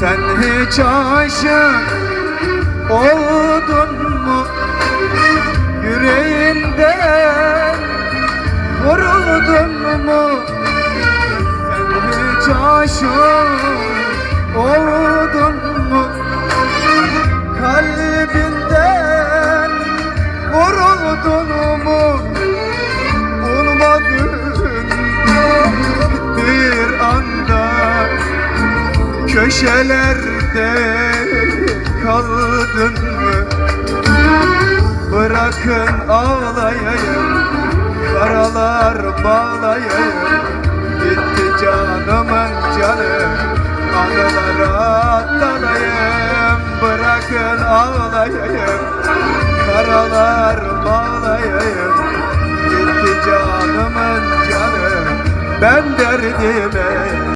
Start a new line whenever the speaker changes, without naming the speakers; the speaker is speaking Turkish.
Sen hiç aşık oldun mu? Yüreğinden vuruldun mu? Sen hiç aşık oldun mu? Kalbinden vuruldun mu? Olmadın Köşelerde kaldın mı? Bırakın ağlayayım Karalar bağlayayım. Gitti canımın canı Anılara dalayım. Bırakın ağlayayım Karalar bağlayayım. Gitti canımın canı Ben derdime